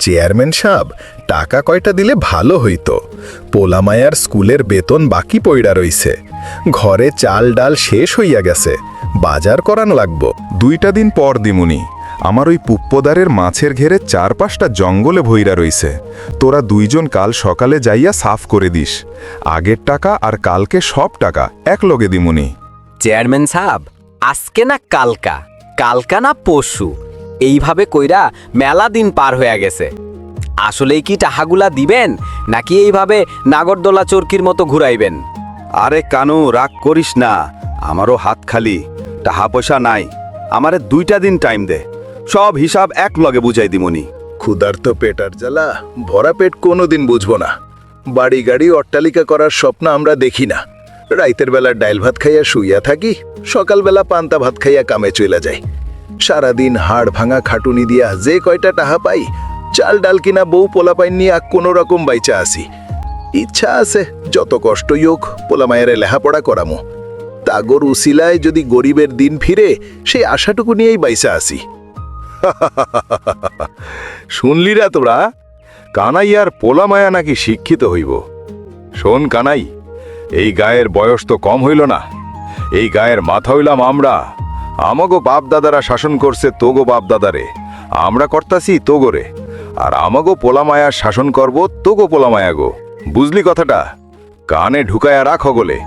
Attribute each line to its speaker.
Speaker 1: Chairman সাহেব, টাকা কয়টা দিলে ভালো হইতো। পোলামায়ার স্কুলের বেতন বাকি পইড়া রইছে। ঘরে চাল ডাল শেষ হইয়া গেছে। বাজার করান লাগব।
Speaker 2: দুইটা দিন পর দিমুনি। আমার ওই পুপ্পদারের মাছের ঘেরে চার পাঁচটা জঙ্গলে ভইরা রইছে। তোরা দুইজন কাল সকালে যাইয়া সাফ করে দিস। আগের টাকা আর কালকে সব টাকা এক লগে দিমুনি।
Speaker 3: চেয়ারম্যান সাহেব, আজকে না কালকা? কালকা না পশু এইভাবে কইরা মেলা দিন পার হয়ে গেছে। আসলেই কি টাহাগুলা দিবেন নাকি এইভাবে নাগরদোলা চরকির মতো ঘুরাইবেন?
Speaker 4: আরে কানু রাগ করিস না আমারও হাত খালি টাহা পয়সা নাই আমারে দুইটা দিন টাইম দে সব হিসাব এক লগে বুঝাই দিমুনি।
Speaker 1: ক্ষুধার্ত পেটার জ্বালা ভরা পেট কোনোদিন বুঝব না। বাড়ি গাড়ি অট্টালিকা করার স্বপ্ন আমরা দেখি না। রাইতের বেলা ডাইল ভাত খাইয়া শুইয়া থাকি সকালবেলা পান্তা ভাত খাইয়া কামে চলে যাই। সারাদিন হাড় ভাঙা খাটুনি দিয়া যে কয়টা টাহা পাই, চাল ডাল কিনা বউ পোলা পাইন নিয়ে কোনো রকম বাইচা আসি ইচ্ছা আছে, যত কষ্টই হোক পোলা মায়ের লেহাপড়া করামো। তাগর উসিলায় যদি গরিবের দিন ফিরে, সেই আশাটুকু নিয়েই বাইসা আসি
Speaker 2: শুনলিরা তোরা? কানাই আর পোলামায়া নাকি শিক্ষিত হইব। শোন কানাই, এই গায়ের বয়স তো কম হইল না। এই গায়ের মাথা হইলাম আমরা। আমাগো বাপ দাদারা শাসন করছে তোগো বাপ দাদারে আমরা করতাছি তোগোরে। আর আমাগো পোলামায়া শাসন করব তোগো পোলামায়া গো বুঝলি কথাটা? কানে ঢুকায়া রাখ গলে